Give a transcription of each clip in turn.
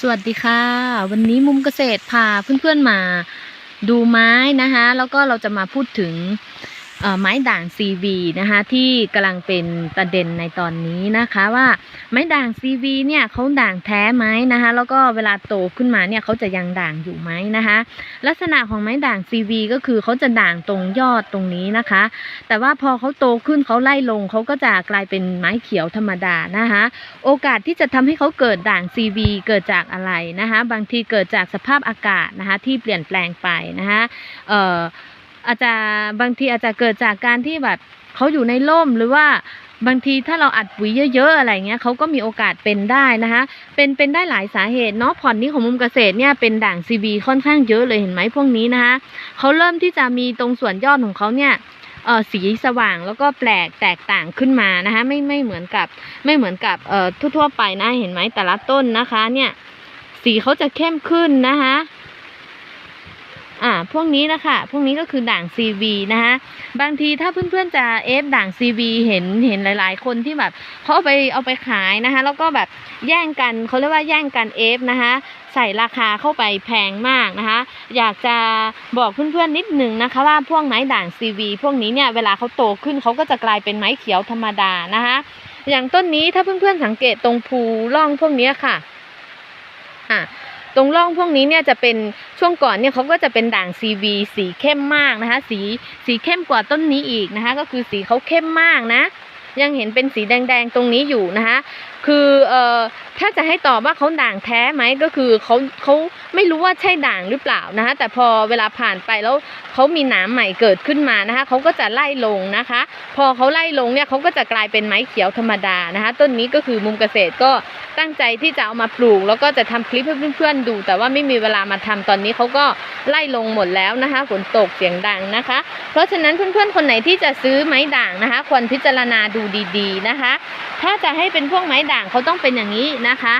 สวัสดีค่ะ วันนี้มุมเกษตรพาเพื่อนๆมาดูไม้นะคะ แล้วก็เราจะมาพูดถึง ไม้ด่าง CV นะคะที่กำลังเป็นประเด็นในตอนนี้นะคะว่าไม้ด่าง CV เนี่ยเขาด่างแท้ไหมนะคะแล้วก็เวลาโตขึ้นมาเนี่ยเขาจะยังด่างอยู่ไหมนะคะลักษณะของไม้ด่าง CV ก็คือเขาจะด่างตรงยอดตรงนี้นะคะ แต่ว่าพอเขาโตขึ้นเขาไล่ลงเขาก็จะกลายเป็นไม้เขียวธรรมดานะคะโอกาสที่จะทำให้เขาเกิดด่าง CV เกิดจากอะไรนะคะบางทีเกิดจากสภาพอากาศนะคะที่เปลี่ยนแปลงไปนะคะเอ่อ อาจจะบางทีอาจจะเกิดจากการที่แบบเขาอยู่ในร่มหรือว่าบางทีถ้าเราอัดปุ๋ยเยอะๆอะไรเงี้ยเขาก็มีโอกาสเป็นได้นะคะ เป็นเป็นได้หลายสาเหตุเนาะผ่อนนี้ของมุมเกษตรเนี่ยเป็นด่าง CV ค่อนข้างเยอะเลยเห็นไหมพวกนี้นะคะเขาเริ่มที่จะมีตรงส่วนยอดของเขาเนี่ยเออสีสว่างแล้วก็แปลกแตกต่างขึ้นมานะคะไม่ไม่เหมือนกับไม่เหมือนกับเอ่อทั่วๆไปนะเห็นไหมแต่ละต้นนะคะเนี่ยสีเขาจะเข้มขึ้นนะคะ อ่าพวกนี้นะคะพวกนี้ก็คือด่าง CV นะคะบางทีถ้าเพื่อนๆจะเอฟด่าง CV เห็นเห็นหลาย ๆ คนที่แบบเขาเอาไปเอาไปขายนะคะแล้วก็แบบแย่งกันเขาเรียกว่าแย่งกันเอฟนะคะใส่ราคาเข้าไปแพงมากนะคะ อยากจะบอกเพื่อนๆนิดหนึ่งนะคะว่าพวกไม้ด่าง CV พวกนี้เนี่ยเวลาเขาโตขึ้นเขาก็จะกลายเป็นไม้เขียวธรรมดานะคะอย่างต้นนี้ถ้าเพื่อนๆสังเกตตรงภูร่องพวกนี้ค่ะอะตรงร่องพวกนี้เนี่ยจะเป็น ช่วงก่อนเนี่ยเขาก็จะเป็นด่าง CV สีเข้มมากนะคะ สีสีเข้มกว่าต้นนี้อีกนะคะ ก็คือสีเขาเข้มมากนะ ยังเห็นเป็นสีแดงๆตรงนี้อยู่นะคะ คือเอ่อ ถ้าจะให้ตอบว่าเขาด่างแท้ไหมก็คือเขาเขาไม่รู้ว่าใช่ด่างหรือเปล่านะคะ แต่พอเวลาผ่านไปแล้วเขามีหนามใหม่เกิดขึ้นมานะคะเขาก็จะไล่ลงนะคะ พอเขาไล่ลงเนี่ยเขาก็จะกลายเป็นไม้เขียวธรรมดานะคะ ต้นนี้ก็คือมุมเกษตรก็ตั้งใจที่จะเอามาปลูก แล้วก็จะทำคลิปให้เพื่อนๆดู แต่ว่าไม่มีเวลามาทำตอนนี้เขาก็ไล่ลงหมดแล้วนะคะฝนตกเสียงดังนะคะ เพราะฉะนั้นเพื่อนๆคนไหนที่จะซื้อไม้ด่างนะคะควรพิจารณาดูดีๆนะคะ ถ้าจะให้เป็นพวกไม้ด่างเขาต้องเป็นอย่างนี้นะคะ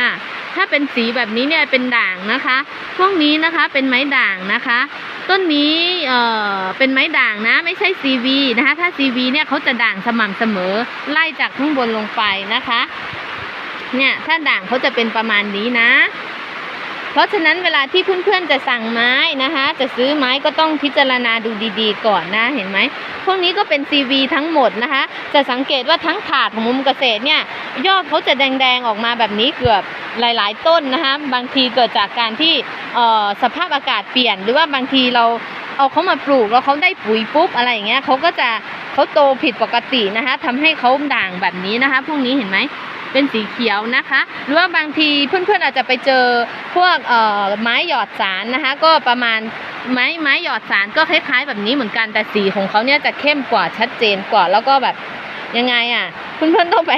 อะถ้าเป็นสีแบบนี้เนี่ยเป็นด่างนะคะ พวกนี้นะคะเป็นไม้ด่างนะคะ ต้นนี้เอ่อเป็นไม้ด่างนะ ไม่ใช่ CV นะคะ ถ้า CV เนี่ยเขาจะด่างสม่ำเสมอไล่จากข้างบนลงไปนะคะ เนี่ยถ้าด่างเขาจะเป็นประมาณนี้นะ เพราะฉะนั้นเวลาที่เพื่อนๆจะสั่งไม้นะคะ จะซื้อไม้ก็ต้องพิจารณาดูดีๆ ก่อนนะเห็นไหมพวกนี้ก็เป็น CV ทั้งหมดนะคะ จะสังเกตว่าทั้งถาดของมุมเกษตรเนี่ยยอดเขาจะแดงๆออกมาแบบนี้เกือบหลาย ๆ ต้นนะคะ บางทีเกิดจากการที่สภาพอากาศเปลี่ยน หรือว่าบางทีเราเอาเขามาปลูกแล้วเขาได้ปุ๋ยปุ๊บอะไรอย่างเงี้ยเขาก็จะเขาโตผิดปกตินะคะทำให้เขาด่างแบบนี้นะคะ พวกนี้เห็นไหม เป็นสีเขียวนะคะ หรือว่าบางทีเพื่อนๆอาจจะไปเจอพวกเอ่อไม้หยอดสารนะคะ ก็ประมาณไม้ไม้หยอดสารก็คล้ายๆ แบบนี้เหมือนกันแต่สีของเขาเนี่ยจะเข้มกว่าชัดเจนกว่าแล้วก็แบบยังไงอะเพื่อนๆต้องไป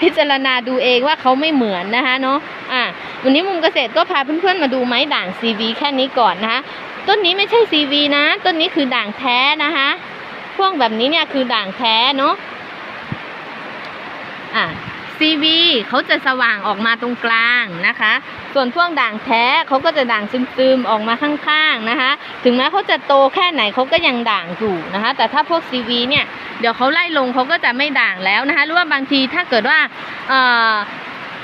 พิจารณาดูเองว่าเขาไม่เหมือนนะคะเนาะอะวันนี้มุมเกษตรก็พาเพื่อนๆมาดูไม้ด่าง CV แค่นี้ก่อนนะคะต้นนี้ไม่ใช่ CV นะ ต้นนี้คือด่างแท้นะคะพวกแบบนี้เนี่ยคือด่างแท้เนาะอะ CV เขาจะสว่างออกมาตรงกลางนะคะ ส่วนพวกด่างแท้เขาก็จะด่างซึมๆออกมาข้างๆนะคะ ถึงแม้เขาจะโตแค่ไหนเขาก็ยังด่างอยู่นะคะ แต่ถ้าพวก CV เนี่ยเดี๋ยวเขาไล่ลงเขาก็จะไม่ด่างแล้วนะคะหรือว่าบางทีถ้าเกิดว่า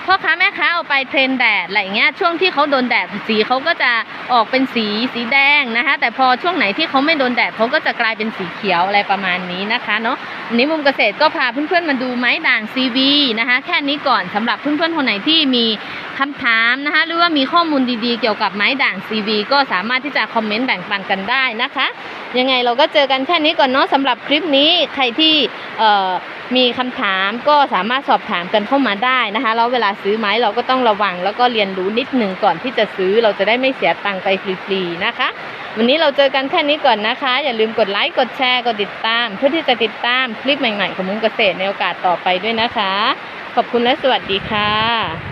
พ่อค้าแม่ค้าเอาไปเทรนแดดอะไรเงี้ยช่วงที่เขาโดนแดดสีเขาก็จะออกเป็นสีสีแดงนะคะ แต่พอช่วงไหนที่เขาไม่โดนแดดเขาก็จะกลายเป็นสีเขียวอะไรประมาณนี้นะคะเนาะวันนี้มุมเกษตรก็พาเพื่อนๆมาดูไม้ด่าง CV นะคะแค่นี้ก่อนสำหรับเพื่อนๆคนไหนที่มีคำถามนะคะหรือว่ามีข้อมูลดีๆเกี่ยวกับไม้ด่าง CV ก็สามารถที่จะคอมเมนต์แบ่งปันกันได้นะคะ ยังไงเราก็เจอกันแค่นี้ก่อนเนาะสำหรับคลิปนี้ใครที่ มีคำถามก็สามารถสอบถามกันเข้ามาได้นะคะแล้วเวลาซื้อไม้เราก็ต้องระวัง แล้วก็เรียนรู้นิดหนึ่งก่อนที่จะซื้อเราจะได้ไม่เสียตังค์ไปฟรีๆนะคะ วันนี้เราเจอกันแค่นี้ก่อนนะคะ อย่าลืมกดไลค์กดแชร์กดติดตาม เพื่อที่จะติดตามคลิปใหม่ๆของมุ้งเกษตรในโอกาสต่อไปด้วยนะคะ ขอบคุณและสวัสดีค่ะ